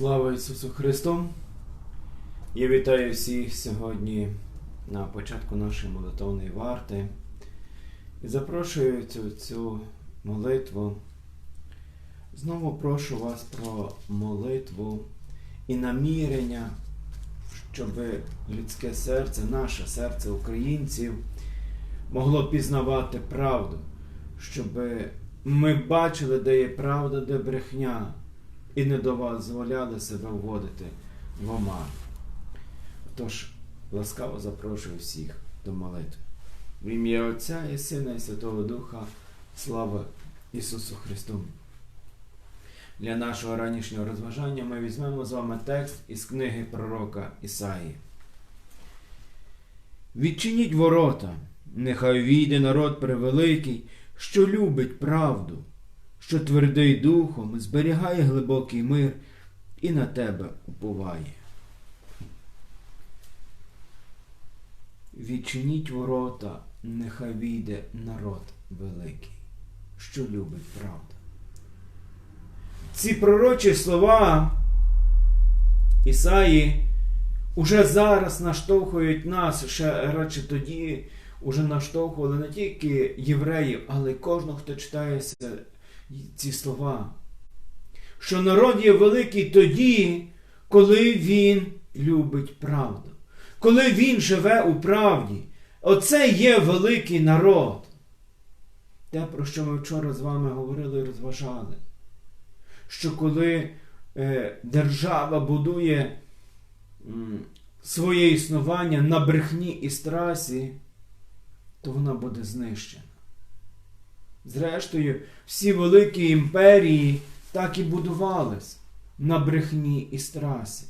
Слава Ісусу Христу! Я вітаю всіх сьогодні на початку нашої молитовної варти і запрошую цю, цю молитву. Знову прошу вас про молитву і намірення, щоб людське серце, наше серце українців могло пізнавати правду, щоб ми бачили, де є правда, де брехня, і не дозволяли себе вводити в оман. Тож, ласкаво запрошую всіх до молитви. В ім'я Отця і Сина і Святого Духа, слава Ісусу Христу! Для нашого ранішнього розважання ми візьмемо з вами текст із книги пророка Ісаї. Відчиніть ворота, нехай війде народ превеликий, що любить правду, що твердий духом, зберігає глибокий мир і на тебе уповає. Відчиніть ворота, нехай війде народ великий, що любить правду. Ці пророчі слова Ісаї уже зараз наштовхують нас, ще радше тоді уже наштовхували не тільки євреїв, але й кожного, хто читає ці слова. Що народ є великий тоді, коли він любить правду, коли він живе у правді. Оце є великий народ. Те, про що ми вчора з вами говорили і розважали. Що коли е, держава будує м, своє існування на брехні і страсі, то вона буде знищена. Зрештою, всі великі імперії так і будувались на брехні і страсі.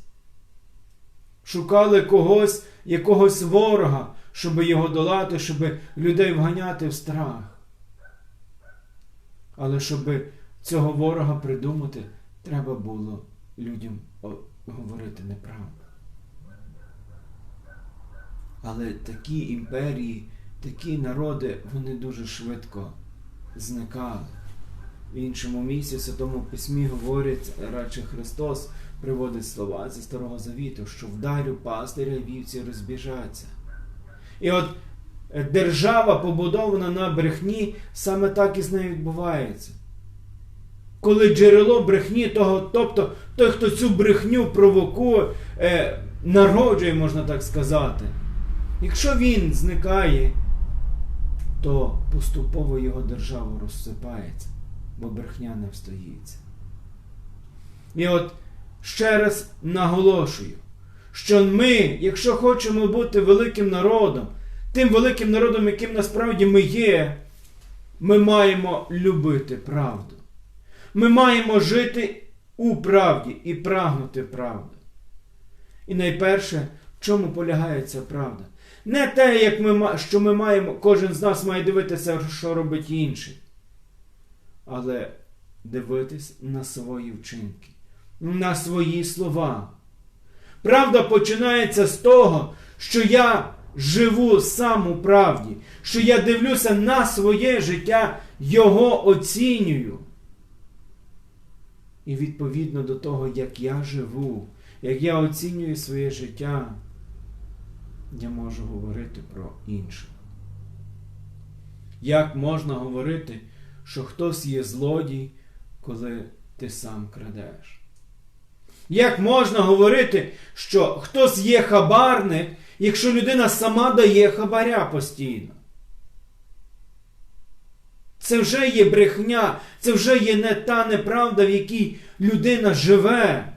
Шукали когось, якогось ворога, щоб його долати, щоб людей вганяти в страх. Але щоб цього ворога придумати, треба було людям говорити неправду. Але такі імперії, такі народи, вони дуже швидко зникали. В іншому місці в Святому Письмі говорить, радше Христос приводить слова зі Старого Завіту, що вдарю пастиря і вівці розбіжаться. І от держава, побудована на брехні, саме так і з нею відбувається. Коли джерело брехні, того, тобто той, хто цю брехню провокує, е, народжує, можна так сказати, якщо він зникає, то поступово його держава розсипається, бо брехня не встоїться. І от ще раз наголошую, що ми, якщо хочемо бути великим народом, тим великим народом, яким насправді ми є, ми маємо любити правду. Ми маємо жити у правді і прагнути правди. І найперше, в чому полягає ця правда? Не те, як ми, що ми маємо, кожен з нас має дивитися, що робить інший, але дивитись на свої вчинки, на свої слова. Правда починається з того, що я живу сам у правді, що я дивлюся на своє життя, його оцінюю. І відповідно до того, як я живу, як я оцінюю своє життя, я можу говорити про інших. Як можна говорити, що хтось є злодій, коли ти сам крадеш? Як можна говорити, що хтось є хабарник, якщо людина сама дає хабаря постійно? Це вже є брехня, це вже є не та неправда, в якій людина живе.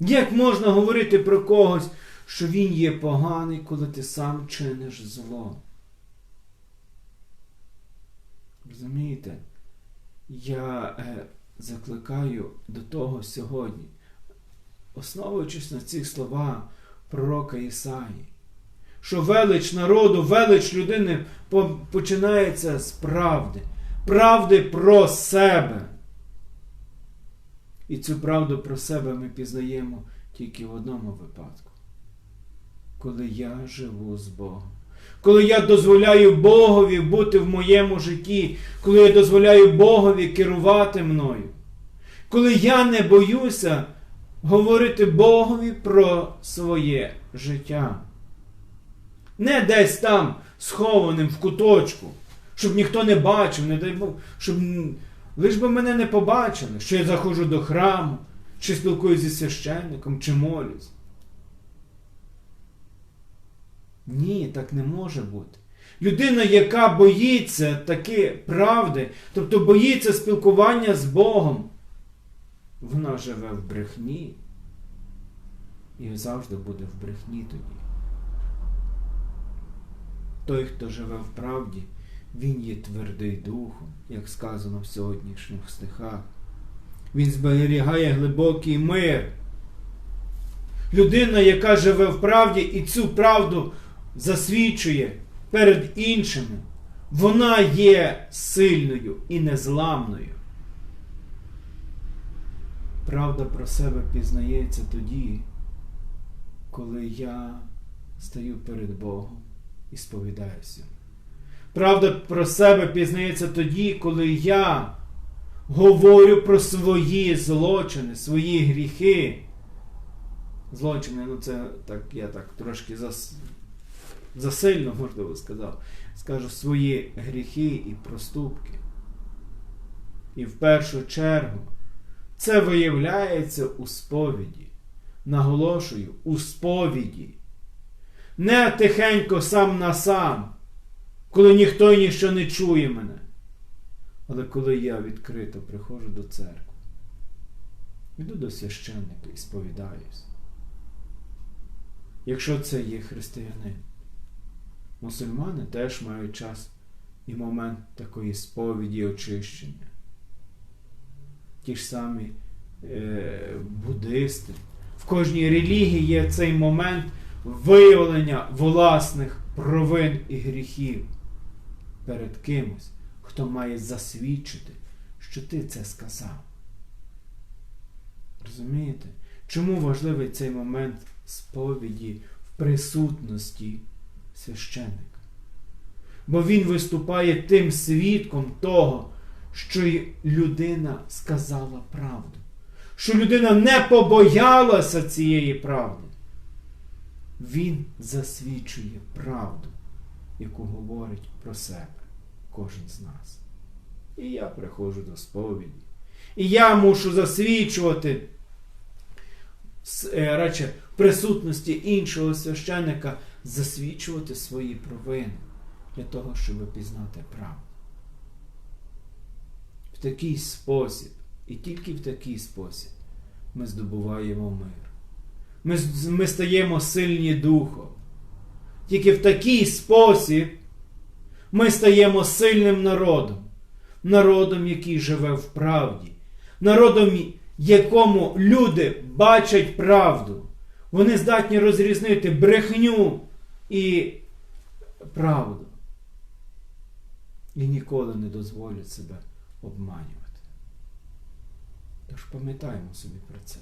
Як можна говорити про когось, що він є поганий, коли ти сам чиниш зло? Розумієте? Я е, закликаю до того сьогодні, основуючись на ці слова пророка Ісаї, що велич народу, велич людини починається з правди, правди про себе. І цю правду про себе ми пізнаємо тільки в одному випадку. Коли я живу з Богом. Коли я дозволяю Богові бути в моєму житті, коли я дозволяю Богові керувати мною. Коли я не боюся говорити Богові про своє життя. Не десь там схованим в куточку, щоб ніхто не бачив, не дай Бог, щоб лиш би мене не побачили, що я заходжу до храму, чи спілкуюся зі священником, чи молюсь. Ні, так не може бути. Людина, яка боїться таки правди, тобто боїться спілкування з Богом, вона живе в брехні і завжди буде в брехні тоді. Той, хто живе в правді, він є твердий духом, як сказано в сьогоднішніх стихах. Він зберігає глибокий мир. Людина, яка живе в правді і цю правду засвідчує перед іншими, вона є сильною і незламною. Правда про себе пізнається тоді, коли я стаю перед Богом і сповідаюся. Правда про себе пізнається тоді, коли я говорю про свої злочини, свої гріхи. Злочини, ну це так, я так трошки зас... засильно, можливо, сказав. Скажу свої гріхи і проступки. І в першу чергу це виявляється у сповіді. Наголошую, у сповіді. Не тихенько сам на сам, коли ніхто і ніщо не чує мене. Але коли я відкрито приходжу до церкви, йду до священника і сповідаюсь. Якщо це є християнин, мусульмани теж мають час і момент такої сповіді очищення. Ті ж самі е, буддисти. В кожній релігії є цей момент виявлення власних провин і гріхів перед кимось, хто має засвідчити, що ти це сказав. Розумієте? Чому важливий цей момент сповіді в присутності священника? Бо він виступає тим свідком того, що людина сказала правду, що людина не побоялася цієї правди. Він засвідчує правду, яку говорить про себе кожен з нас. І я приходжу до сповіді. І я мушу засвідчувати радше, присутності іншого священника, засвідчувати свої провини для того, щоб пізнати правду. В такий спосіб, і тільки в такий спосіб ми здобуваємо мир. Ми, ми стаємо сильні духом. Тільки в такий спосіб ми стаємо сильним народом, народом, який живе в правді, народом, якому люди бачать правду. Вони здатні розрізнити брехню і правду. І ніколи не дозволять себе обманювати. Тож пам'ятаємо собі про це.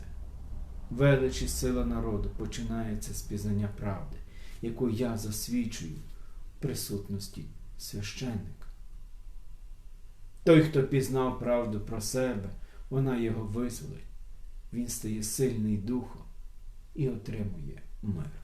Велич і сила народу починається з пізнання правди, яку я засвідчую в присутності священника. Той, хто пізнав правду про себе, вона його визволить. Він стає сильний духом і отримує мир.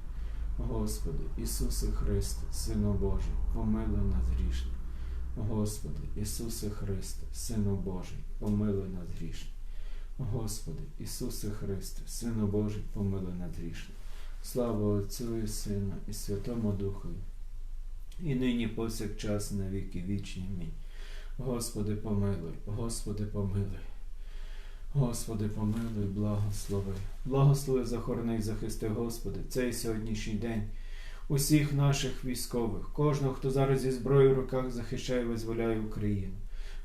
Господи, Ісусе Христе, Сину Божий, помилуй нас грішних. Господи, Ісусе Христе, Сину Божий, помилуй нас грішних. Господи, Ісусе Христе, Сину Божий, помилуй нас грішних. Слава Отцю і Сину, і Святому Духові, і нині повсякчас на віки вічні. Амінь. Господи, помилуй, Господи, помилуй. Господи, помилуй, благослови. Благослови, захорони захисти, Господи, цей сьогоднішній день. Усіх наших військових, кожного, хто зараз зі зброєю в руках захищає і визволяє Україну.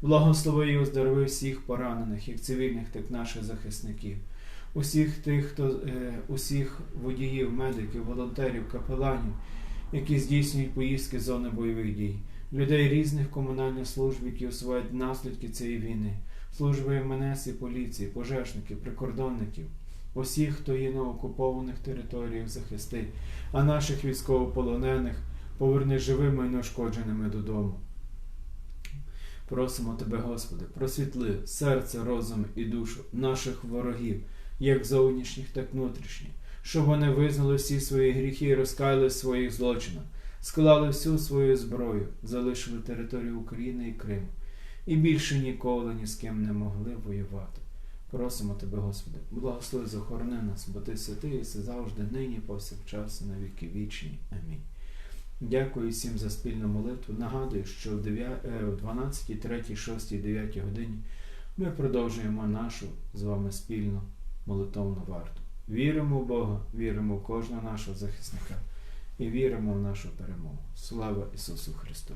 Благослови і оздорови всіх поранених, як цивільних, так і наших захисників, усіх тих, хто е, усіх водіїв, медиків, волонтерів, капеланів, які здійснюють поїздки з зони бойових дій, людей різних комунальних служб, які усувають наслідки цієї війни, служби МНС і поліції, пожежників, прикордонників, усіх, хто є на окупованих територіях, захисти, а наших військовополонених поверни живими і неушкодженими додому. Просимо Тебе, Господи, просвітли серце, розум і душу наших ворогів, як зовнішніх, так внутрішніх, щоб вони визнали всі свої гріхи і розкаяли своїх злочинах, склали всю свою зброю, залишили територію України і Криму, і більше ніколи ні з ким не могли воювати. Просимо Тебе, Господи, благослови, захорони нас, бо Ти святий, і все завжди, нині, повсякчас, на віки вічні. Амінь. Дякую всім за спільну молитву. Нагадую, що в 9, в 12, 3, 6, 9 годині ми продовжуємо нашу з вами спільну молитовну варту. Віримо в Бога, віримо в кожного нашого захисника і віримо в нашу перемогу. Слава Ісусу Христу!